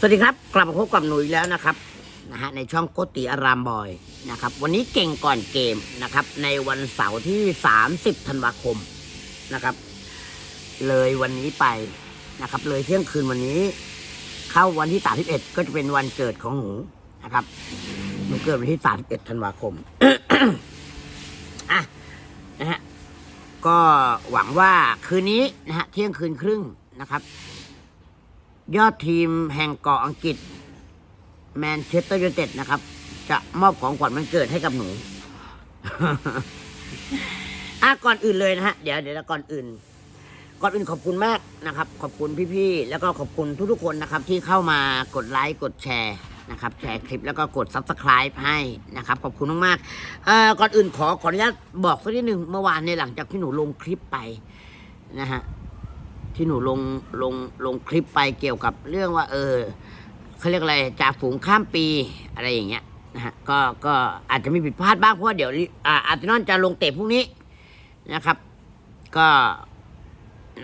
สวัสดีครับ กลับมาพบกับหนุ่ยแล้วนะครับนะฮะในช่องโกติอารามบอยนะครับ วันนี้เก่งก่อนเกมนะครับ ในวันเสาร์ที่ 30ธันวาคมนะครับ เลยวันนี้ไปนะครับ เลยเที่ยงคืนวันนี้ เข้าวันที่ 31 ก็จะเป็นวันเกิดของหนูนะครับหนูเกิดวันที่ 31ธันวาคมอะนะฮะก็หวังว่าคืนนี้นะฮะเที่ยงคืนครึ่งนะครับ ยอดทีมแห่งเกาะอังกฤษแมนเชสเตอร์ยูไนเต็ดนะครับ จะมอบของขวัญวันเกิดให้กับหนู อะก่อนอื่นเลยนะฮะ เดี๋ยวเดี๋ยวก่อนอื่น ก่อนอื่นขอบคุณมากนะครับ ขอบคุณพี่ๆ แล้วก็ขอบคุณทุกๆคนนะครับ ที่เข้ามากดไลค์กดแชร์นะครับ แชร์คลิปแล้วก็กด subscribe ให้นะครับ ขอบคุณมากๆเอ่อก่อนอื่นขอขออนุญาตบอกสักนิดหนึ่งเมื่อวานในหลังจากที่หนูลงคลิปไปนะฮะ ที่หนูลงลงลงคลิปไปเกี่ยวกับเรื่องว่า เออเขาเรียกอะไรจ่าฝูงข้ามปีอะไรอย่างเงี้ยนะฮะก็ก็อาจจะมีผิดพลาดบ้างเพราะเดี๋ยวอ่าอาร์เซนอลจะลงเตะพรุ่งนี้นะครับ ก็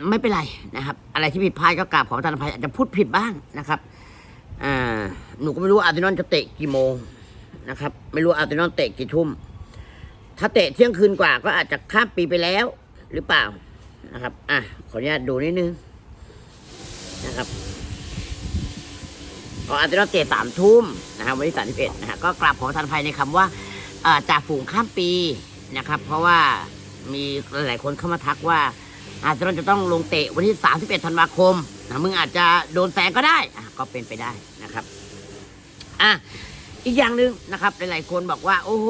ไม่เป็นไรนะครับ อะไรที่ผิดพลาดก็กราบขอประทานอภัยอาจจะพูดผิดบ้างนะครับอ่าหนูก็ไม่รู้อาร์เซนอลจะเตะกี่โมงนะครับ ไม่รู้อาร์เซนอลเตะกี่ทุ่ม ถ้าเตะเที่ยงคืนกว่าก็อาจจะข้ามปีไปแล้วหรือเปล่า นะครับ อะ ขออนุญาตดูนิดนึงนะครับก็อาจจะต้องเตะสามทุ่มนะครับวันที่สามสิบเอ็ดนะฮะก็กราบขอทานภัยในคำว่าอ่าจ่าฝูงข้ามปีนะครับ เพราะว่ามีหลายคนเข้ามาทักว่า อาจจะจะต้องลงเตะวันที่สามสิบเอ็ดธันวาคมนะมึงอาจจะโดนแซงก็ได้อก็เป็นไปได้นะครับอะอีกอย่างหนึ่งนะครับ หลายๆคนบอกว่า โอ้โห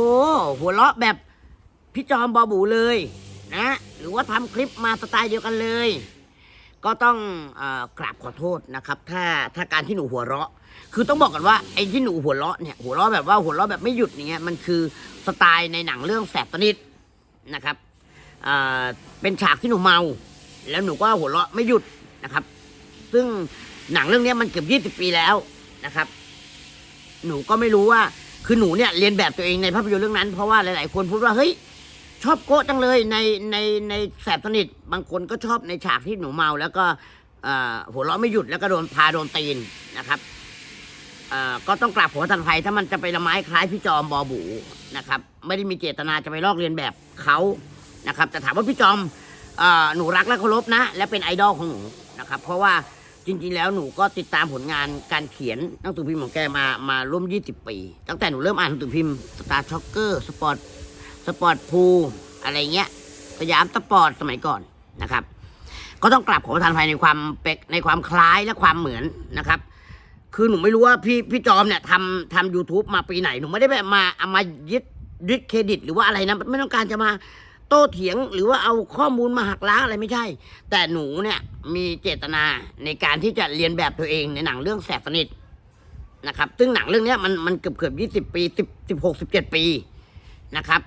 หัวเราะแบบพี่จอมบอบูเลยนะ หรือว่าทำคลิปมาสไตล์เดียวกันเลย ก็ต้องอกราบขอโทษนะครับ ถ้าถ้าการที่หนูหัวเราะ คือต้องบอกกันว่าไอ้ที่หนูหัวเราะเนี่ยหัวเราะแบบว่าหัวเราะแบบไม่หยุดอย่างเงี้ยมันคือสไตล์ในหนังเรื่องแสบสนิทนะครับเป็นฉากที่หนูเมา แล้วหนูก็หัวเราะไม่หยุดนะครับ ซึ่งหนังเรื่องนี้มันเกือบยี่สิบปีแล้วนะครับ หนูก็ไม่รู้ว่าคือหนูเนี่ยเรียนแบบตัวเองในภาพยนตร์เรื่องนั้นเพราะว่าหลาย ๆ คนพูดว่าเฮ้ย ชอบโกะจังเลยในในในแสบสนิทบางคนก็ชอบในฉากที่หนูเมา แล้วก็หัวเราะไม่หยุดแล้วก็โดนพาโดนตีนนะครับก็ต้องกราบหัวทันไฟถ้ามันจะไปละไม้คล้ายพี่จอมบอบูนะครับ ไม่ได้มีเจตนาจะไปลอกเลียนแบบเขานะครับแต่ถามว่าพี่จอมอหนูรักและเคารพนะ และเป็นไอดอลของหนูนะครับ เพราะว่าจริง ๆ แล้วหนูก็ติดตามผลงานการเขียนหนังสือพิมพ์ของแกมามาร่วม 20 ปี ตั้งแต่หนูเริ่มอ่านหนังสือพิมพ์สตาร์ช็อกเกอร์สปอร์ต สปอร์ตพูลอะไรเงี้ยสยามสปอร์ตสมัยก่อนนะครับ ก็ต้องกลับขอประทานภัยในความเป็กในความคล้ายและความเหมือนนะครับ คือหนูไม่รู้ว่าพี่พี่จอมเนี่ยทำทำ YouTube มาปีไหนหนูไม่ได้แบบมาเอามายึดยึดเครดิต หรือว่าอะไรนะไม่ต้องการจะมาโต้เถียงหรือว่าเอาข้อมูลมาหักล้างอะไรไม่ใช่ แต่หนูเนี่ยมีเจตนาในการที่จะเรียนแบบตัวเองในหนังเรื่องแสบสนิทนะครับ ซึ่งหนังเรื่องนี้มันมันเกือบเกือบยี่สิบปีสิบสิบหกสิบเจ็ดปีนะครับ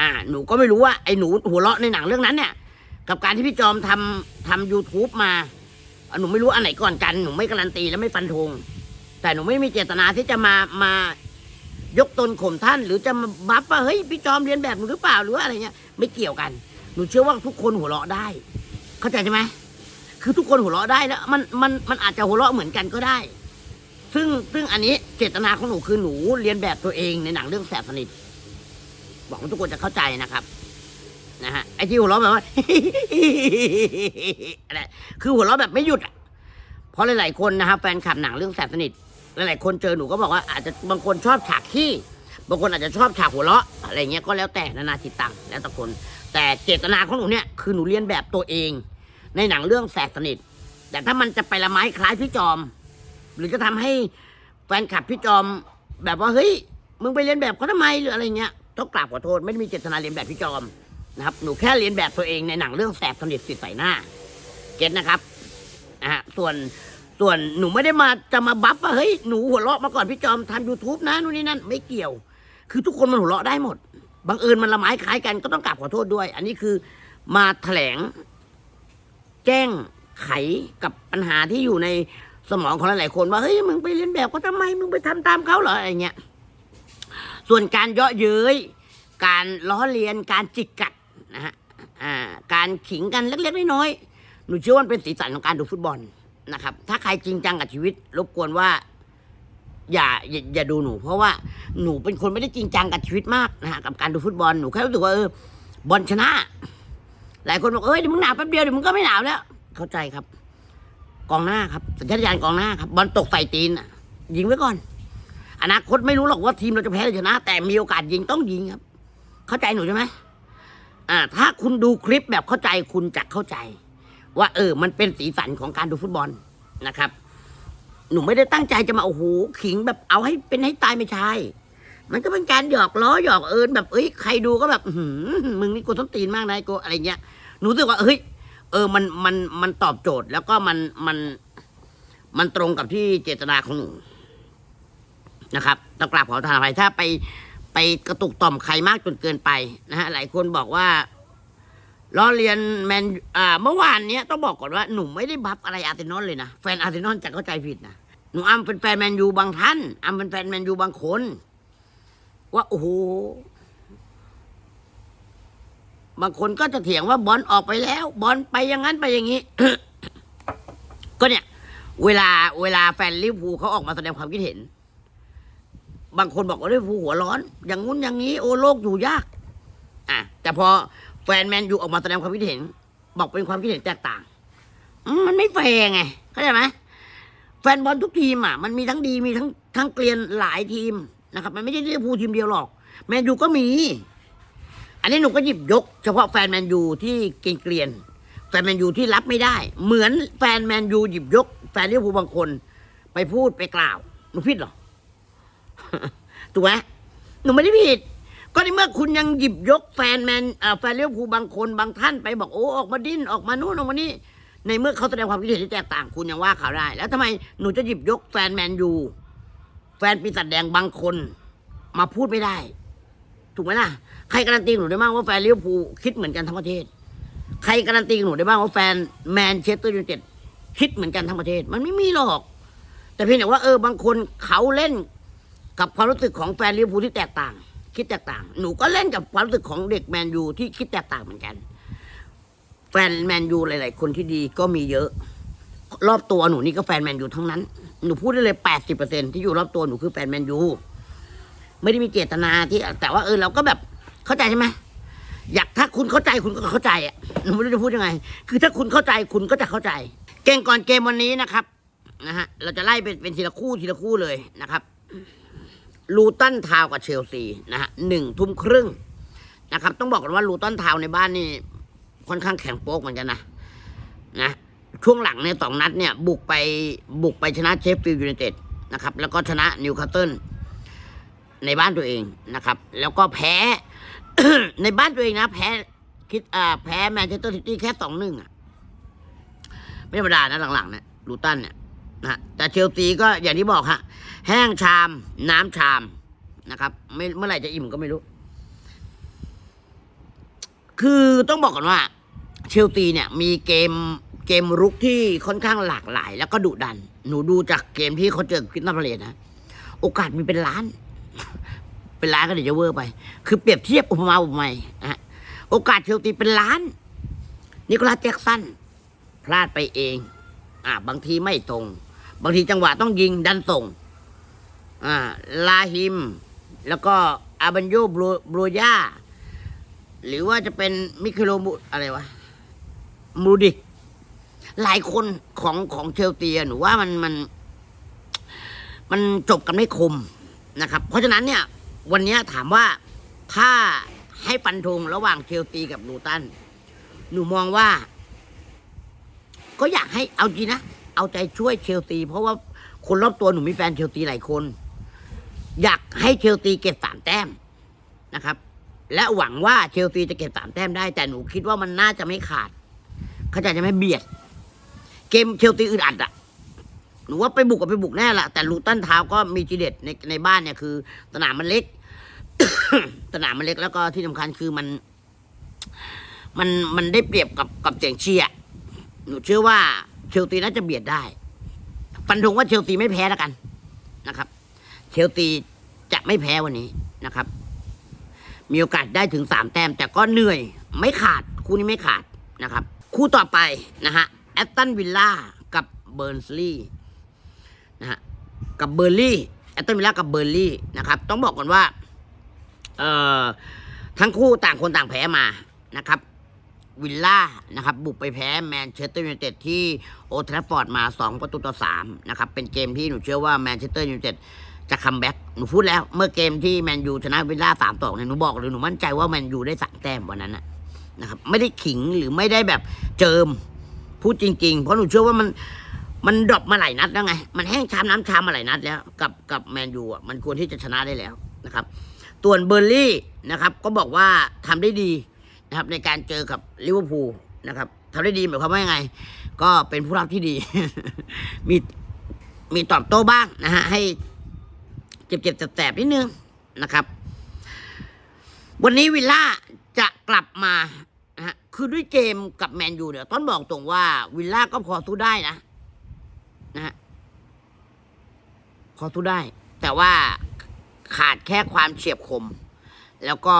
อ่า หนูก็ไม่รู้ว่าไอ้หนูหัวเราะในหนังเรื่องนั้นเนี่ย กับการที่พี่จอมทำทำ YouTube มา หนูไม่รู้อันไหนก่อนกัน หนูไม่การันตีและไม่ฟันธง แต่หนูไม่มีเจตนาที่จะมา มายกตนข่มท่าน หรือจะมาบัฟว่าเฮ้ยพี่จอมเรียนแบบหนูหรือเปล่าหรือว่าอะไรเงี้ย ไม่เกี่ยวกัน หนูเชื่อว่าทุกคนหัวเราะได้ เข้าใจใช่ไหมคือทุกคนหัวเราะได้แล้ว มันมันมันอาจจะหัวเราะเหมือนกันก็ได้ ซึ่งซึ่งอันนี้เจตนาของหนูคือหนูเรียนแบบตัวเองในหนังเรื่องแสบสนิท หวังว่าทุกคนจะเข้าใจนะครับนะฮะไอที่หัวเราะแบบว่า อะไรคือหัวเราะแบบไม่หยุดอะเพราะหลายๆคนนะครับแฟนคลับหนังเรื่องแสบสนิทหลายๆคนเจอหนูก็บอกว่าอาจจะบางคนชอบฉากขี้บางคนอาจจะชอบฉากหัวเราะอะไรเงี้ยก็แล้วแต่นานาจิตตังแล้วแต่คน แต่เจตนาของหนูเนี่ยคือหนูเรียนแบบตัวเอง ในหนังเรื่องแสบสนิทแต่ถ้ามันจะไปละไม้คล้ายพี่จอม หรือจะทำให้แฟนคลับพี่จอม แบบว่าเฮ้ยมึงไปเรียนแบบเขาทำไมหรืออะไรเงี้ย ต้องกราบขอโทษไม่ได้มีเจตนาเรียนแบบพี่จอมนะครับหนูแค่เรียนแบบตัวเองในหนังเรื่องแสบสนิทสิทธิ์ใส่หน้า เก็ตนะครับนะฮะส่วนส่วนหนูไม่ได้มาจะมาบัฟว่าเฮ้ยหนูหัวเราะมาก่อนพี่จอมทำยูทูบนะนู่นนี่นั่นไม่เกี่ยว คือทุกคนมันหัวเราะได้หมดบังเอิญมันละไม้คล้ายกันก็ต้องกราบขอโทษด้วย อันนี้คือมาแถลง แจ้งไขกับปัญหาที่อยู่ในสมองของหลายๆคนว่าเฮ้ยมึงไปเรียนแบบเขาทำไมมึงไปทำตามเขาเหรออะไรเงี้ย ส่วนการเยาะเย้ย การล้อเลียน การจิกกัดนะฮะการขิงกันเล็กๆน้อยๆหนูเชื่อว่าเป็นสีสันของการดูฟุตบอลนะครับ ถ้าใครจริงจังกับชีวิต รบกวนว่าอย่าอย่าอย่าดูหนู เพราะว่าหนูเป็นคนไม่ได้จริงจังกับชีวิตมากนะฮะกับการดูฟุตบอลหนูแค่รู้สึกว่าเออบอลชนะ หลายคนบอกเอ้ยเดี๋ยวมึงหนาวแป๊บเดียวเดี๋ยวมึงก็ไม่หนาวแล้ว เข้าใจครับ กองหน้าครับ สัญชาตญาณกองหน้าครับบอลตกใส่ตีนยิงไว้ก่อน อนาคตไม่รู้หรอกว่าทีมเราจะแพ้หรือชนะ แต่มีโอกาสยิงต้องยิงครับ เข้าใจหนูใช่ไหมอ่า ถ้าคุณดูคลิปแบบเข้าใจคุณจะเข้าใจ ว่า เออ มันเป็นสีสันของการดูฟุตบอลนะครับ หนูไม่ได้ตั้งใจจะมาโอ้โหขิงแบบเอาให้เป็นให้ตายไม่ใช่มันก็เป็นการหยอกล้อหยอกเอิญแบบเอ้ยใครดูก็แบบหือมึงนี่กูต้องตีนมากนะกูอะไรเงี้ยหนูรู้สึกว่าเฮ้ยเออมันมันมันตอบโจทย์ แล้วก็มันมันมันตรงกับที่เจตนาของหนู นะครับต้องกราบขอทานอภัยถ้าไปไปกระตุกต่อมใครมากจนเกินไปนะฮะหลายคนบอกว่าล้อเลียนแมนอ่าเมื่อวานเนี้ยต้องบอกก่อนว่าหนูไม่ได้บัฟอะไรอาร์เซนอลเลยนะแฟนอาร์เซนอลจะเข้าใจผิดนะหนูอ้ำเป็นแฟนแมนยูบางท่านอ้ำเป็นแฟนแมนยูบางคน ว่าโอ้โหบางคนก็จะเถียงว่าบอลออกไปแล้ว บอลไปอย่างนั้นไปอย่างนี้ ก็เนี่ย เวลาเวลาแฟนลิเวอร์พูลเขาออกมาแสดงความคิดเห็น บางคนบอกว่าลิเวอร์พูลหัวร้อน อย่างงู้นอย่างนี้โอ้โลกอยู่ยาก อะแต่พอแฟนแมนยูออกมาแสดงความคิดเห็น บอกเป็นความคิดเห็นแตกต่าง มันไม่แฟร์ไงเข้าใจไหมแฟนบอลทุกทีมอะมันมีทั้งดีมีทั้งทั้งเกลียนหลายทีมนะครับ มันไม่ใช่ลิเวอร์พูลทีมเดียวหรอก แมนยูก็มี อันนี้หนูก็หยิบยก เฉพาะแฟนแมนยูที่เกลียนเกลียนแฟนแมนยูที่รับไม่ได้ เหมือนแฟนแมนยูหยิบยก แฟนลิเวอร์พูลบางคน ไปพูดไปกล่าวหนูผิดหรอ ถูกไหมหนูไม่ได้ผิด ก็ในเมื่อคุณยังหยิบยกแฟนแมนแฟนเลิเวอร์พูบางคนบางท่านไปบอกโอ้ออกมาดิ้นออกมานู่นออกมานี่ในเมื่อเขาแสดงความคิดเห็นที่แตกต่างคุณยังว่าเขาได้ แล้วทำไมหนูจะหยิบยกแฟนแมนยูแฟนปีศาจแดงบางคน มาพูดไม่ได้ ถูกไหมล่ะ ใครการันตีหนูได้บ้างว่าแฟนเลิเวอร์พูคิดเหมือนกันทั้งประเทศ ใครการันตีหนูได้บ้างว่าแฟนแมนเชสเตอร์ยูไนเต็ดคิดเหมือนกันทั้งประเทศ มันไม่มีหรอก แต่เพียงแต่ว่าเออบางคนเขาเล่น กับความรู้สึกของแฟนลิเวอร์พูลที่แตกต่าง คิดแตกต่าง หนูก็เล่นกับความรู้สึกของเด็กแมนยูที่คิดแตกต่างเหมือนกัน แฟนแมนยูหลาย ๆ คนที่ดีก็มีเยอะ รอบตัวหนูนี่ก็แฟนแมนยูทั้งนั้น หนูพูดได้เลยแปดสิบเปอร์เซ็นที่อยู่รอบตัวหนูคือแฟนแมนยูไม่ได้มีเจตนาที่ แต่ว่าเออเราก็แบบเข้าใจใช่ไหมอยากถ้าคุณเข้าใจคุณก็เข้าใจอะหนูไม่รู้จะพูดยังไง คือถ้าคุณเข้าใจคุณก็จะเข้าใจ เก่งก่อนเกมวันนี้นะครับนะฮะเราจะไล่เป็นเป็นทีละคู่ทีละคู่เลยนะครับ ลูตันทาวกับเชลซีนะฮะหนึ่งทุ่มครึ่งนะครับ ต้องบอกกันว่าลูตันทาวในบ้านนี่ค่อนข้างแข็งโป๊กเหมือนกันนะนะช่วงหลังเนี่ยสองนัดเนี่ย บุกไปบุกไปชนะเชฟฟิลด์ยูไนเต็ดนะครับ แล้วก็ชนะนิวคาสเซิลในบ้านตัวเองนะครับ แล้วก็แพ้ในบ้านตัวเองนะ แพ้คิดอ่าแพ้แมนเชสเตอร์ซิตี้แค่สองหนึ่งอะไม่ธรรมดานะหลังๆเนี่ยลูตันเนี่ยนะแต่เชลซีก็อย่างที่บอกฮะ แห้งชาม น้ำชามนะครับไม่เมื่อไหร่จะอิ่มก็ไม่รู้ คือต้องบอกก่อนว่า เชลซีเนี่ย มีเกมเกมรุกที่ค่อนข้างหลากหลาย แล้วก็ดุดัน หนูดูจากเกมที่เขาเจอคริสตัลพาเลสนะโอกาสมีเป็นล้าน เป็นล้านก็เดี๋ยวจะเวอร์ไป คือเปรียบเทียบอุปมาอุปไมยนะโอกาสเชลซีเป็นล้าน นิโคลัสแจ็คสันพลาดไปเอง อ่าบางทีไม่ตรง บางทีจังหวะต้องยิงดันส่ง อ่าลาฮิม แล้วก็อาบันโยบรูบรูยาหรือว่าจะเป็นมิคโลมุอะไรวะมูดิก หลายคนของของเชลซีอะหนูว่ามันมันมันจบกันไม่คมนะครับ เพราะฉะนั้นเนี่ย วันนี้ถามว่าถ้าให้ปันธงระหว่างเชลซีกับลูตัน หนูมองว่า ก็อยากให้เอาจริงนะ เอาใจช่วยเชลซีเพราะว่าคนรอบตัวหนูมีแฟนเชลซีหลายคน อยากให้เชลซีเก็บสามแต้มนะครับ และหวังว่าเชลซีจะเก็บสามแต้มได้ แต่หนูคิดว่ามันน่าจะไม่ขาด เขาใจจะไม่เบียด เกมเชลซีอึดอัดอะหนูว่าไปบุกกับไปบุกแน่ละแต่ลูตันทาวก็มีจีเด็ดในในบ้านเนี่ยคือ สนามมันเล็ก สนามมันเล็กแล้วก็ที่สำคัญคือมัน มันมันได้เปรียบกับกับเสียงเชียร์หนูเชื่อว่าเชลซีน่าจะเบียดได้ฟันธงว่าเชลซีไม่แพ้แล้วกันนะครับ เชลซีจะไม่แพ้วันนี้นะครับ มีโอกาสได้ถึงสามแต้ม แต่ก็เหนื่อยไม่ขาด คู่นี้ไม่ขาดนะครับ คู่ต่อไปนะฮะแอตตันวิลล่ากับเบิร์นสลีย์นะฮะกับเบอร์ลี่แอตตันวิลล่ากับเบอร์ลี่นะครับ ต้องบอกก่อนว่าเอ่อทั้งคู่ต่างคนต่างแพ้มานะครับวิลล่านะครับบุกไปแพ้แมนเชสเตอร์ยูไนเต็ดที่โอทราฟฟอร์ดมา 2 ประตูต่อ3นะครับเป็นเกมที่หนูเชื่อว่าแมนเชสเตอร์ยูไนเต็ด จะคัมแบ็กหนูพูดแล้ว เมื่อเกมที่แมนยูชนะวิลล่าสามต่อเนี่ยหนูบอกเลยหนูมั่นใจว่าแมนยูได้สามแต้มวันนั้นนะนะครับ ไม่ได้ขิงหรือไม่ได้แบบเจิมพูดจริง ๆ เพราะหนูเชื่อว่ามันมันดรอปมาหลายนัดแล้วไง มันแห้งชามน้ำชามมาหลายนัดแล้ว กับกับแมนยูอะมันควรที่จะชนะได้แล้วนะครับส่วนเบอร์ลี่นะครับ ก็บอกว่าทำได้ดีนะครับ ในการเจอกับลิเวอร์พูลนะครับทำได้ดีหมายความว่ายังไง ก็เป็นผู้รับที่ดี มีมีตอบโต้บ้างนะฮะให้ เจ็บๆแสบๆนิดนึงนะครับ วันนี้วิลล่าจะกลับมานะฮะคือด้วยเกมกับแมนยูเนี่ยต้นบอกตรงว่าวิลล่าก็พอสู้ได้นะนะฮะพอสู้ได้ แต่ว่าขาดแค่ความเฉียบคม แล้วก็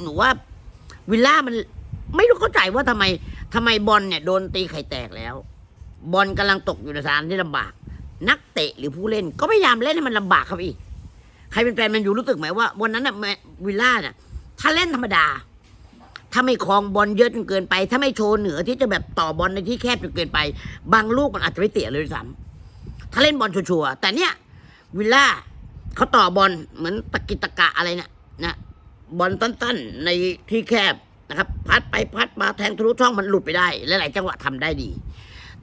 หนูว่าวิลล่ามันไม่รู้เข้าใจว่าทำไมทำไมบอลเนี่ยโดนตีไข่แตกแล้ว บอลกำลังตกอยู่ในสถานที่ลำบาก นักเตะหรือผู้เล่น ก็พยายามเล่นให้มันลำบากครับอีก ใครเป็นแฟนแมนอยู่รู้สึกไหมว่า วันนั้นน่ะวิลล่าน่ะ ถ้าเล่นธรรมดา ถ้าไม่คลองบอลเยอะจนเกินไป ถ้าไม่โชว์เหนือที่จะแบบต่อบอลในที่แคบจนเกินไป บางลูกมันอาจจะไม่เตะเลยซ้ำถ้าเล่นบอลชัวร์ๆแต่เนี้ยวิลล่าเขาต่อบอลเหมือนตะกิตะกะอะไรเนะนะบอลสั้นๆในที่แคบนะครับ พัดไปพัดมาแทงทะลุช่องมันหลุดไปได้ หลายๆจังหวะทำได้ดี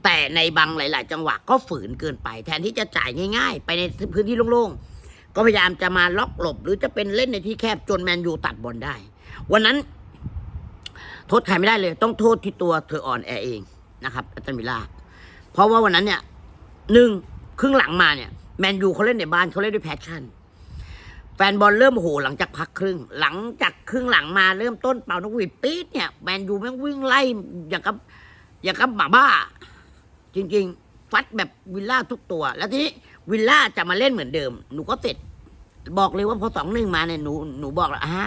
แต่ในบางหลาย ๆ จังหวะก็ฝืนเกินไป แทนที่จะจ่ายง่าย ๆ ไปในพื้นที่โล่งๆ ก็พยายามจะมาล็อกหลบ หรือจะเป็นเล่นในที่แคบจนแมนยูตัดบอลได้ วันนั้น โทษใครไม่ได้เลย ต้องโทษที่ตัวเธออ่อนแอเองนะครับอัตตันวิล่าเพราะว่าวันนั้นเนี่ยหนึ่งครึ่งหลังมาเนี่ยแมนยูเขาเล่นในบ้านเขาเล่นด้วยแพชชั่น แฟนบอลเริ่มโหหลังจากพักครึ่ง หลังจากครึ่งหลังมาเริ่มต้นเป่านกหวีดปี๊ดเนี่ยแมนยูแม่งวิ่งไล่อย่างกับอย่างกับหมาบ้า จริง ๆ ฟัดแบบวิลล่าทุกตัว แล้วทีนี้วิลล่าจะมาเล่นเหมือนเดิม หนูก็เสร็จ บอกเลยว่าพอสองหนึ่งมาเนี่ยหนูหนูบอกแล้วอ่า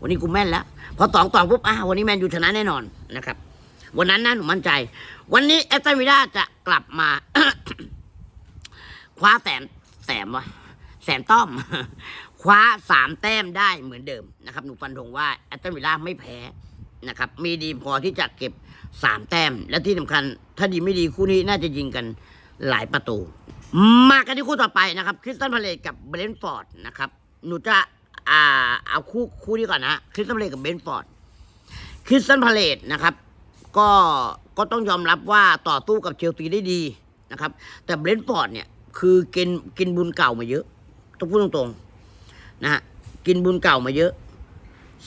วันนี้กูแม่นแล้ว พอสองต่อปุ๊บอ่าวันนี้แมนยูชนะแน่นอนนะครับ วันนั้นนะหนูมั่นใจ วันนี้แอตตันวิลล่าจะกลับมา คว้าแสนแสมวะแสนต้อม คว้าสามแต้มได้เหมือนเดิมนะครับ หนูฟันธงว่าแอตตันวิลล่าไม่แพ้นะครับ มีดีพอที่จะเก็บ สามแต้ม และที่สำคัญ ถ้าดีไม่ดีคู่นี้น่าจะยิงกันหลายประตู มากันที่คู่ต่อไปนะครับคริสตันพาเลตกับเบรนท์ฟอร์ดนะครับหนูจะอ่าเอาคู่คู่นี้ก่อนนะคริสตันพาเลตกับเบรนท์ฟอร์ดคริสตันพาเลตนะครับ ก็ก็ต้องยอมรับว่าต่อสู้กับเชลซีได้ดีนะครับ แต่เบรนท์ฟอร์ดเนี่ยคือกินกินบุญเก่ามาเยอะต้องพูดตรงๆนะฮะกินบุญเก่ามาเยอะ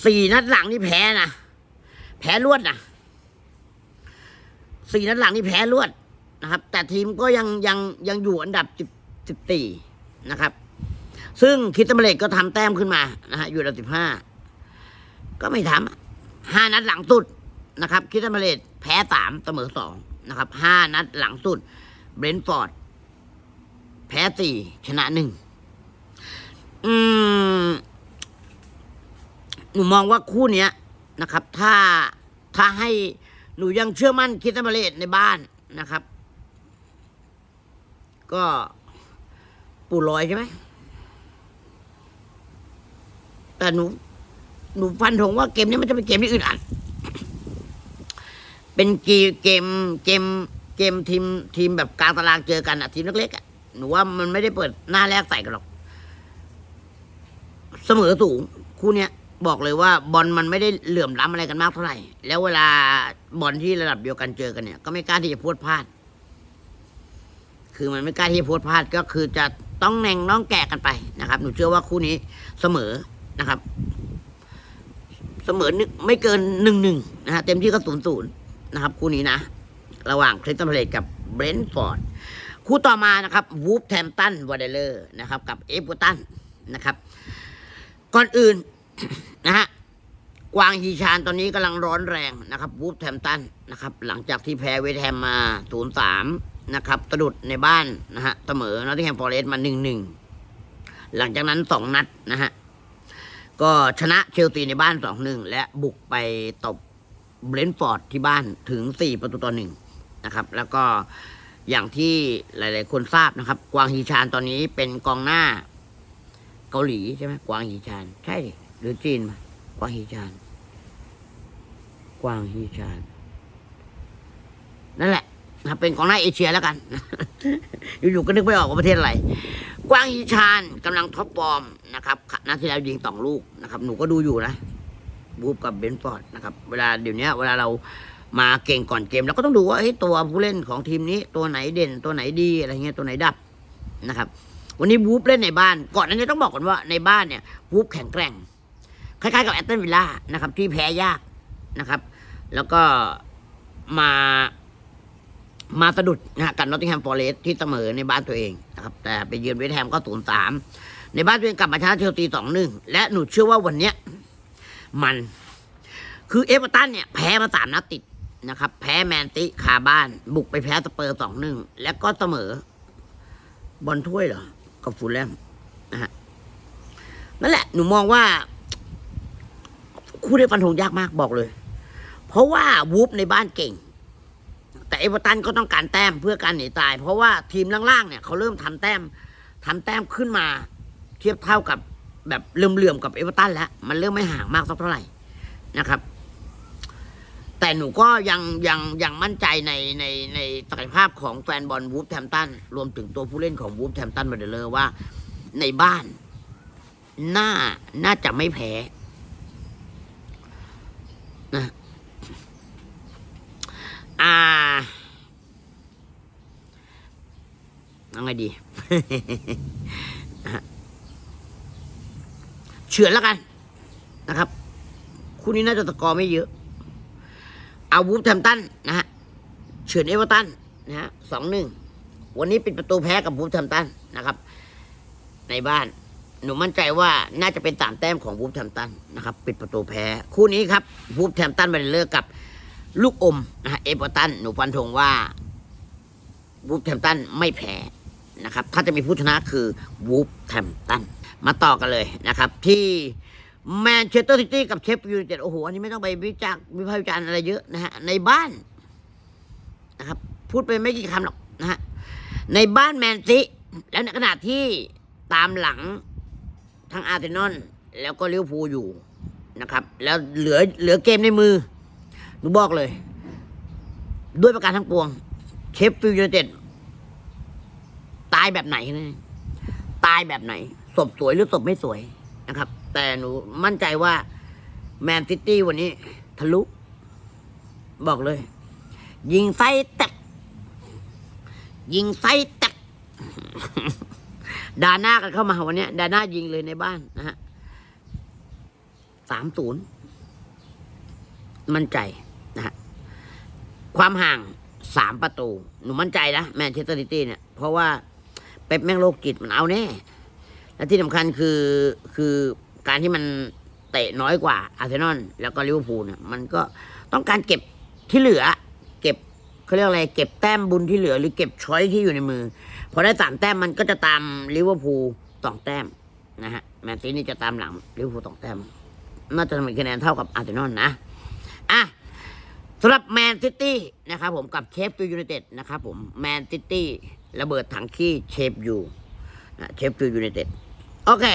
สี่นัดหลังนี่แพ้นะแพ้รวดนะ สี่นัดหลังนี่แพ้รวดนะครับ แต่ทีมก็ยังยังยังอยู่อันดับสิบสิบสี่นะครับ ซึ่งคิดตมเลตก็ทำแต้มขึ้นมานะฮะอยู่อันดับสิบห้าก็ไม่ทำห้านัดหลังสุดนะครับ คิดตมเลตแพ้สามเสมอสองนะครับห้านัดหลังสุด เบรนท์ฟอร์ด แพ้สี่ชนะหนึ่งอืมหนูมองว่าคู่เนี้ยนะครับ ถ้าถ้าให้ หนูยังเชื่อมั่นคิดตันบเลตในบ้านนะครับ ก็ปูลอยใช่ไหม แต่หนู หนูฟันธงว่าเกมนี้มันจะเป็นเกมที่อึดอัด เป็นเกมเกมเกมเกมทีมทีมแบบกลางตารางเจอกันอะทีมเล็กๆอะหนูว่ามันไม่ได้เปิดหน้าแรกใส่กันหรอก เสมอสูงคู่เนี้ย บอกเลยว่าบอลมันไม่ได้เหลื่อมล้ำอะไรกันมากเท่าไหร่ แล้วเวลาบอลที่ระดับเดียวกันเจอกันเนี่ย ก็ไม่กล้าที่จะพูดพลาด คือมันไม่กล้าที่จะพูดพลาดก็คือจะต้องแน่งน้องแกะกันไปนะครับ หนูเชื่อว่าคู่นี้เสมอนะครับ เสมอนึกไม่เกินหนึ่งหนึ่งนะฮะเต็มที่ก็ศูนย์ศูนย์นะครับ คู่นี้นะ ระหว่างคริสตันพลตกับเบรนท์ฟอร์ดคู่ต่อมานะครับวูฟแทมตันวอเดเลอร์นะครับ กับเอฟเวอร์ตันนะครับ ก่อนอื่น นะฮะกวางฮีชานตอนนี้กำลังร้อนแรงนะครับวูฟแทมตันนะครับ หลังจากที่แพ้เวสต์แฮมมา0-3นะครับสะดุดในบ้านนะฮะเสมอนอตติงแฮมฟอร์เรสต์มา1-1หนึ่งหลังจากนั้น2นัดนะฮะก็ชนะเชลซีในบ้าน2-1และบุกไปตบเบรนท์ฟอร์ดที่บ้านถึง4ประตูต่อหนึ่งนะครับ แล้วก็อย่างที่หลาย ๆ คนทราบนะครับ กวางฮีชานตอนนี้เป็นกองหน้าเกาหลีใช่ไหมกวางฮีชานใช่ หรือจีนมากวางฮีชาน กวางฮีชาน นั่นแหละนะครับเป็นกองหน้าเอเชียแล้วกัน อยู่ๆก็นึกไม่ออกว่าประเทศอะไร กวางฮีชานกำลังท็อปฟอร์มนะครับนัดที่แล้วยิงสองลูกนะครับ หนูก็ดูอยู่นะ บูฟกับเบนฟอร์ดนะครับ เวลาเดี๋ยวนี้เวลาเรามาเก่งก่อนเกมเราก็ต้องดูว่าตัวผู้เล่นของทีมนี้ ตัวไหนเด่น ตัวไหนดีอะไรเงี้ยตัวไหนดับนะครับ วันนี้วูฟเล่นในบ้าน ก่อนนั้นต้องบอกก่อนว่าในบ้านเนี่ยวูฟแข็งแกร่ง คล้ายๆกับแอตตันวิลล่านะครับที่แพ้ยากนะครับ แล้วก็มามาสะดุดนะกับนอตติงแฮมฟอร์เรสที่เสมอในบ้านตัวเองนะครับ แต่ไปเยือนเวสต์แฮมก็ศูนย์สามในบ้านตัวเองกลับมาชนะเชลซีสองหนึ่งและหนูเชื่อว่าวันเนี้ยมันคือเอเวอร์ตันเนี่ยแพ้มาสามนัดติดนะครับ แพ้แมนติคาบ้าน บุกไปแพ้สเปอร์สองหนึ่งแล้วก็เสมอบอลถ้วยเหรอกับฟูลแลมนะฮะนั่นแหละหนูมองว่า คู่ได้ฟันธงยากมากบอกเลย เพราะว่าวูฟในบ้านเก่ง แต่เอเวอร์ตันก็ต้องการแต้มเพื่อการหนีตาย เพราะว่าทีมล่างๆเนี่ยเขาเริ่มทำแต้มทำแต้มขึ้นมา เทียบเท่ากับแบบเลื่อมๆกับเอเวอร์ตันแล้ว มันเริ่มไม่ห่างมากสักเท่าไหร่นะครับ แต่หนูก็ยังยังยังมั่นใจในในในศักยภาพของแฟนบอลวูฟแทมตันรวมถึงตัวผู้เล่นของวูฟแทมตันมาเดเลอร์ว่าในบ้านน่าน่าจะไม่แพ้ นะอ่าเอาไงดี เฉือนแล้วกันนะครับ คู่นี้น่าจะตะกอร์ไม่เยอะ เอาวูฟแทมตันนะฮะเฉือนเอเวอร์ตันนะฮะสองหนึ่งวันนี้ปิดประตูแพ้กับวูฟแทมตันนะครับ ในบ้าน หนูมั่นใจว่าน่าจะเป็นสามแต้มของวูฟแทมตันนะครับ ปิดประตูแพ้ คู่นี้ครับวูฟแทมตันไปเลิกกับลูกอมนะฮะเอเวอร์ตันหนูฟันธงว่าวูฟแทมตันไม่แพ้นะครับ ถ้าจะมีผู้ชนะคือวูฟแทมตันมาต่อกันเลยนะครับ ที่แมนเชสเตอร์ซิตี้กับเชฟยูไนเต็ดโอ้โห อันนี้ไม่ต้องไปวิจารณ์วิพากษ์วิจารณ์อะไรเยอะนะฮะ ในบ้านนะครับ พูดไปไม่กี่คำหรอกนะฮะ ในบ้านแมนซิแล้วในขณะที่ตามหลัง ทั้งอาร์เซนอลแล้วก็ลิเวอร์พูลอยู่นะครับ แล้วเหลือเหลือเกมในมือหนูบอกเลย ด้วยประการทั้งปวง เชฟฟิลด์ยูไนเต็ดตายแบบไหนนะตายแบบไหน ศพสวยหรือศพไม่สวยนะครับ แต่หนูมั่นใจว่าแมนซิตี้วันนี้ทะลุ บอกเลย ยิงไส้แตกยิงไส้แตก ดาหน้ากันเข้ามาวันนี้ดาหน้ายิงเลยในบ้านนะฮะสามศูนย์มั่นใจนะฮะความห่างสามประตู หนูมั่นใจนะแมนเชสเตอร์ซิตี้เนี่ย เพราะว่าเป๊ปแม่งโรคจิตมันเอาแน่ และที่สำคัญคือคือการที่มันเตะน้อยกว่าอาร์เซนอลแล้วก็ลิเวอร์พูลเนี่ยมันก็ต้องการเก็บที่เหลือ เก็บเขาเรียกอะไร เก็บแต้มบุญที่เหลือ หรือเก็บช้อยที่อยู่ในมือ พอได้สามแต้มมันก็จะตามลิเวอร์พูลสองแต้มนะฮะแมนซีนี่จะตามหลังลิเวอร์พูลสองแต้มน่าจะมีคะแนนเท่ากับอาร์เซนอลนะอะสำหรับแมนซิตี้นะครับผมกับเชฟฟิลด์ยูไนเต็ดนะครับผมแมนซิตี้ระเบิดถังขี้เชฟยูนะเชฟฟิลด์ยูไนเต็ดโอเค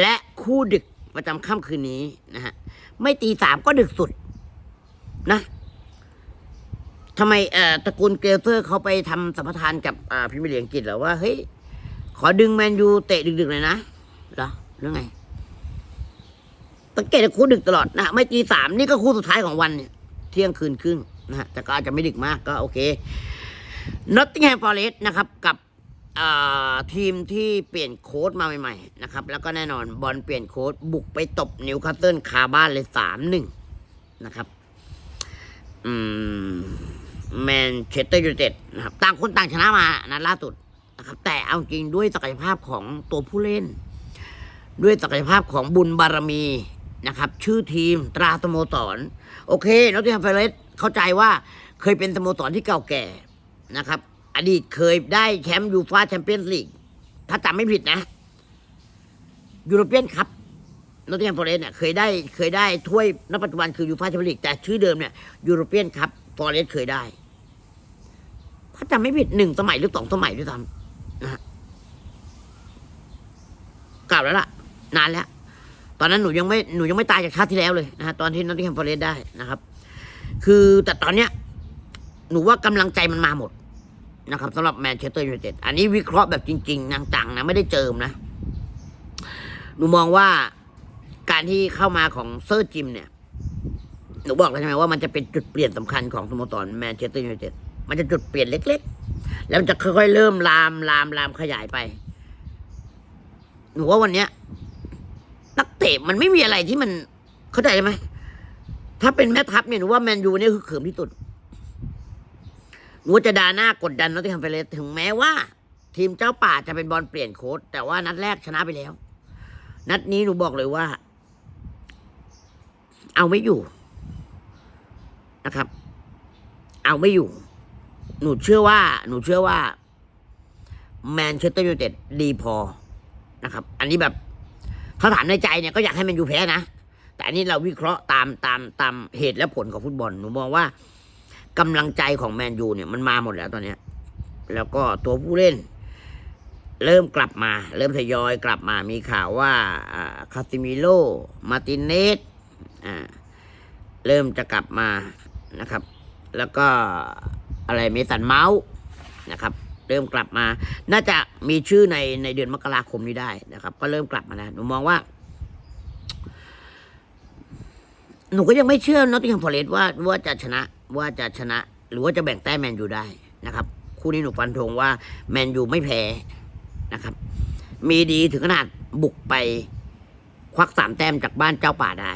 และคู่ดึกประจำค่ำคืนนี้นะฮะไม่ตีสามก็ดึกสุดนะ ทำไมเอ่อตระกูลเกลเซอร์เขาไปทำสัมปทานกับอ่าพิมยร์ลีกอังกฤษเหรอว่าเฮ้ยขอดึงแมนยูเตะดึกๆหน่อยนะเหรอหรือไงสังเกตว่าคู่ดึกตลอดนะไม่ตีสามนี่ก็คู่สุดท้ายของวันเนี่ยเที่ยงคืนครึ่งนะฮะแต่ก็อาจจะไม่ดึกมากก็โอเคนอตติงแฮมฟอร์เรสนะครับกับทีมที่เปลี่ยนโค้ดมาใหม่ๆนะครับ แล้วก็แน่นอนบอลเปลี่ยนโค้ดบุกไปตบนิวคาสเซิลคาบ้านเลยสามหนึ่งนะครับ อืม แมนเชสเตอร์ยูไนเต็ดนะครับต่างคนต่างชนะมานัดล่าสุดนะครับ แต่เอาจริงด้วยศักยภาพของตัวผู้เล่น ด้วยศักยภาพของบุญบารมีนะครับ ชื่อทีมตราสโมสร โอเคนอตติงแฮมฟอร์เรสเข้าใจว่าเคยเป็นสโมสรที่เก่าแก่นะครับ อดีตเคยได้แชมป์ยูฟาแชมเปี้ยนส์ลีกถ้าจำไม่ผิดนะยูโรเปียนคัพนอตติงแฮมฟอร์เรสเนี่ยเคยได้เคยได้ถ้วยณปัจจุบันคือยูฟาแชมเปี้ยนส์ลีกแต่ชื่อเดิมเนี่ยยูโรเปียนคัพฟอร์เรสเคยได้ ถ้าจำไม่ผิดหนึ่งสมัยหรือสองสมัยด้วยซ้ำนะฮะเก่าวแล้วล่ะ นานแล้ว ตอนนั้นหนูยังไม่หนูยังไม่ตายจากชาติที่แล้วเลยนะฮะตอนที่นอตติงแฮมฟอเรสได้นะครับ คือแต่ตอนเนี้ย หนูว่ากำลังใจมันมาหมดนะครับสำหรับแมนเชสเตอร์ยูไนเต็ดอันนี้วิเคราะห์แบบจริงๆนางจังๆนะไม่ได้เจิมนะ หนูมองว่าการที่เข้ามาของเซอร์จิมเนี่ย หนูบอกแล้วใช่ไหมว่ามันจะเป็นจุดเปลี่ยนสำคัญของสโมสรแมนเชสเตอร์ยูไนเต็ด มันจะจุดเปลี่ยนเล็ก ๆ แล้วมันจะค่อยๆเริ่มลามลามลามขยายไป หนูว่าวันเนี้ย นักเตะมันไม่มีอะไรที่มันเข้าใจไหมถ้าเป็นแม่ทัพเนี่ยหนูว่าแมนยูเนี่ยคือเขิมที่สุดหนูจะดาหน้ากดดันนอตติงแฮมเฟเลสถึงแม้ว่า ทีมเจ้าป่าจะเป็นบอลเปลี่ยนโค้ดแต่ว่านัดแรกชนะไปแล้ว นัดนี้หนูบอกเลยว่า เอาไม่อยู่นะครับ เอาไม่อยู่ หนูเชื่อว่า หนูเชื่อว่าแมนเชสเตอร์ยูไนเต็ดดีพอนะครับ อันนี้แบบถ้าถามในใจเนี่ยก็อยากให้แมนยูแพ้นะ แต่อันนี้เราวิเคราะห์ตามตามตามเหตุและผลของฟุตบอล หนูมองว่ากำลังใจของแมนยูเนี่ยมันมาหมดแล้วตอนเนี้ย แล้วก็ตัวผู้เล่น เริ่มกลับมา เริ่มทยอยกลับมามีข่าวว่าอ่าคาซิมิโล มาตินเนสเริ่มจะกลับมานะครับ แล้วก็ อะไรเมสันเมาส์นะครับ เริ่มกลับมา น่าจะมีชื่อในในเดือนมกราคมนี้ได้นะครับ ก็เริ่มกลับมาแล้วหนูมองว่า หนูก็ยังไม่เชื่อนอตติงแฮมฟอเรสว่าว่าจะชนะว่าจะชนะ หรือว่าจะแบ่งแต้มแมนยูได้นะครับคู่นี้หนูฟันธงว่าแมนยูไม่แพ้นะครับ มีดีถึงขนาดบุกไปควักสามแต้มจากบ้านเจ้าป่าได้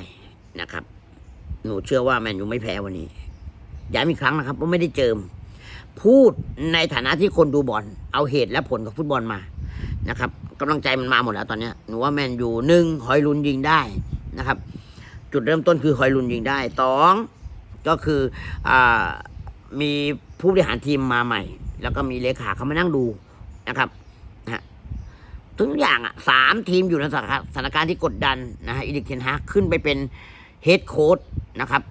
นะครับ หนูเชื่อว่าแมนยูไม่แพ้วันนี้ย้ำอีกครั้งนะครับว่าไม่ได้เจิม พูดในฐานะที่คนดูบอลเอาเหตุและผลกับฟุตบอลมานะครับกำลังใจมันมาหมดแล้วตอนนี้หนูว่าแมนยูหนึ่งหอยลุนยิงได้นะครับ จุดเริ่มต้นคือหอยลุนยิงได้สองก็คืออมีผู้บริหารทีมมาใหม่ แล้วก็มีเลขาเขามานั่งดูนะครับนะทุกอย่างอะสามทีมอยู่ในสถานสถานการณ์ที่กดดันนะฮะอีดิกเทนฮาขึ้นไปเป็นเฮดโค้ดนะครับ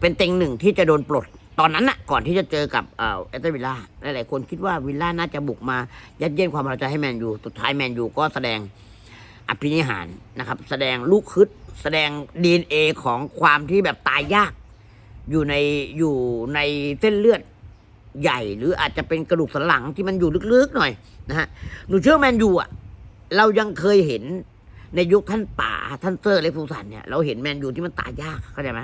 เป็นเต็งหนึ่งที่จะโดนปลด ตอนนั้นน่ะก่อนที่จะเจอกับเอ่อเอสเตอร์วิลล่าหลายๆคนคิดว่าวิลล่าน่าจะบุกมายัดเยียดความพอใจให้แมนยูสุดท้ายแมนยูก็แสดงอภินิหารนะครับ แสดงลูกคึดแสดงดีเอของความที่แบบตายยาก อยู่ในอยู่ในเส้นเลือดใหญ่ หรืออาจจะเป็นกระดูกสันหลังที่มันอยู่ลึกๆหน่อยนะฮะหนูเชื่อแมนยูอะเรายังเคยเห็นในยุคท่านป่าท่านเซอร์เลฟูสันเนี่ยเราเห็นแมนยูที่มันตายยากเข้าใจไหม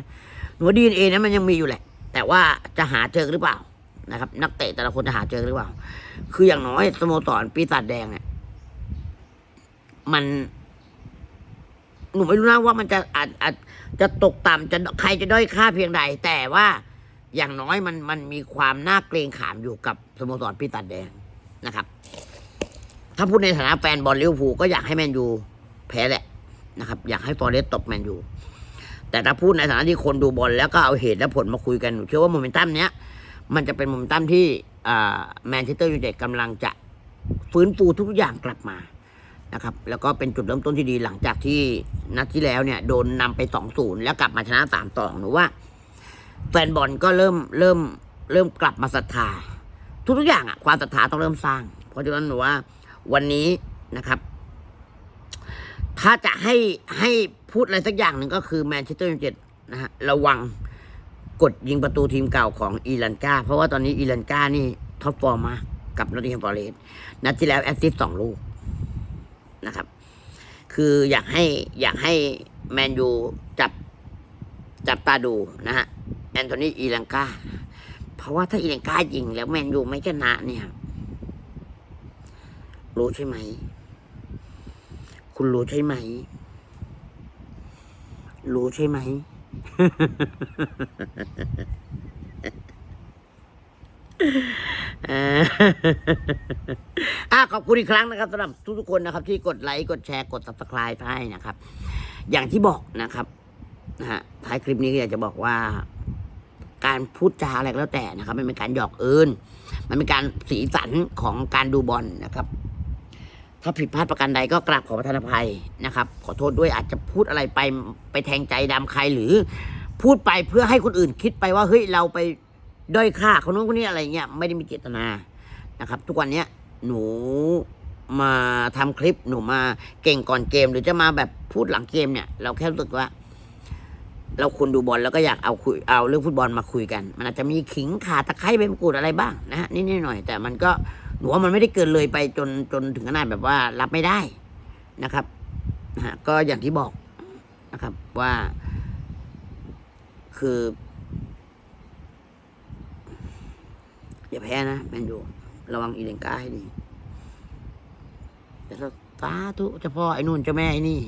หนูดีเอนั้นมันยังมีอยู่แหละ แต่ว่าจะหาเจอหรือเปล่านะครับ นักเตะแต่ละคนจะหาเจอหรือเปล่า คืออย่างน้อยสโมสรปีศาจแดงเนี่ยมันหนูไม่รู้นะว่ามันจะอาจอาจจะตกต่ำจะใครจะด้อยค่าเพียงใด แต่ว่าอย่างน้อยมันมันมีความน่าเกรงขามอยู่กับสโมสรปีศาจแดงนะครับ ถ้าพูดในฐานะแฟนบอลลิเวอร์พูลก็อยากให้แมนยูแพ้แหละนะครับ อยากให้ฟอเรสต์ตกแมนยู แต่ถ้าพูดในฐานะที่คนดูบอลแล้วก็เอาเหตุและผลมาคุยกันหนูเชื่อว่าโมเมนตัมเนี้ยมันจะเป็นโมเมนตัมที่แมนเชสเตอร์ยูไนเต็ดกำลังจะฟื้นฟูทุกอย่างกลับมานะครับแล้วก็เป็นจุดเริ่มต้นที่ดีหลังจากที่นัดที่แล้วเนี่ยโดนนำไปสองศูนย์แล้วกลับมาชนะสามต่อหนูว่า แฟนบอลก็เริ่มเริ่มเริ่มกลับมาศรัทธา ทุกๆอย่างอะความศรัทธาต้องเริ่มสร้าง เพราะฉะนั้นหนูว่าวันนี้นะครับ ถ้าจะให้ให้พูดอะไรสักอย่างหนึ่งก็คือแมนเชสเตอร์ยูไนเต็ดนะฮะระวังกดยิงประตูทีมเก่าของอีลันกาเพราะว่าตอนนี้อีลันกานี่ท็อปฟอร์มมากับนอตติงแฮมฟอเรสนัดที่แล้วแอสซิสต์สองลูกนะครับ คืออยากให้อยากให้แมนยูจับจับตาดูนะฮะแอนโทนีอีลันกาเพราะว่าถ้าอีลันกายิงแล้วแมนยูไม่ชนะเนี่ย รู้ใช่ไหม คุณรู้ใช่ไหม รู้ใช่ไหมเอ่อขอบคุณอีกครั้งนะครับสำหรับทุกๆคนนะครับ ที่กดไลค์กดแชร์กด subscribe ให้นะครับ อย่างที่บอกนะครับนะฮะท้ายคลิปนี้ก็อยากจะบอกว่า การพูดจาอะไรก็แล้วแต่นะครับ มันเป็นการหยอกเอิญมันเป็นการสีสันของการดูบอลนะครับ ถ้าผิดพลาดประการใดก็กราบขอประทานอภัยนะครับ ขอโทษด้วยอาจจะพูดอะไรไปไปแทงใจดำใครหรือ พูดไปเพื่อให้คนอื่นคิดไปว่าเฮ้ยเราไปด้อยค่าคนนู้นคนนี้อะไรเงี้ยไม่ได้มีเจตนานะครับ ทุกวันเนี้ยหนูมาทำคลิปหนูมาเก่งก่อนเกม หรือจะมาแบบพูดหลังเกมเนี่ย เราแค่รู้สึกว่า เราคุณดูบอลแล้วก็อยากเอาคุยเอาเรื่องฟุตบอลมาคุยกัน มันอาจจะมีขิงขาตะไคร้ใบมะกรูดอะไรบ้างนะฮะนิดๆหน่อยแต่มันก็ นูว่ามันไม่ได้เกินเลยไปจนจนถึงขนาดแบบว่ารับไม่ได้นะครับนะฮะก็อย่างที่บอกนะครับว่า คืออย่าแพ้นะแมนยูระวังอีเลนกาให้ดีแต่ถ้าสาธุเจ้าพ่อไอ้นู่นเจ้าแม่ไอ้นี่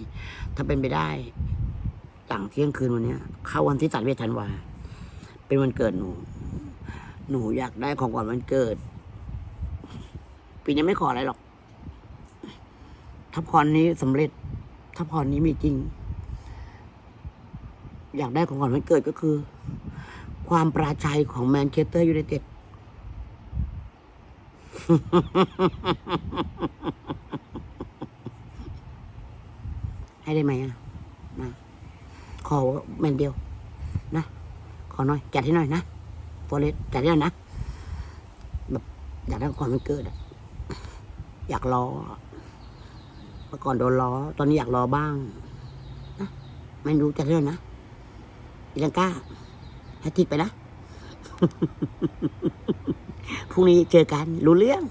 ถ้าเป็นไปได้หลังเที่ยงคืนวันนี้เข้าวันที่สัตว์เวทันวา เป็นวันเกิดหนู หนูอยากได้ของขวัญวันเกิด ปีนี้ไม่ขออะไรหรอก ถ้าพรนี้สำเร็จ ถ้าพรนี้มีจริง อยากได้ของขวัญวันเกิดก็คือ ความปราชัยของแมนเชสเตอร์ยูไนเต็ดให้ได้ไหมอะนะขอแมนเดียว นะ ขอหน่อย จัดให้หน่อยนะฟอเรสจัดให้หน่อยนะแบบอยากได้ของขวัญวันเกิดอะ อยากรอเมื่อก่อนโดนล้อ ตอนนี้อยากรอบ้างนะไม่รู้จะเรื่องนะอีลังกาให้ทิกไปนะ พรุ่งนี้เจอกัน รู้เรื่อง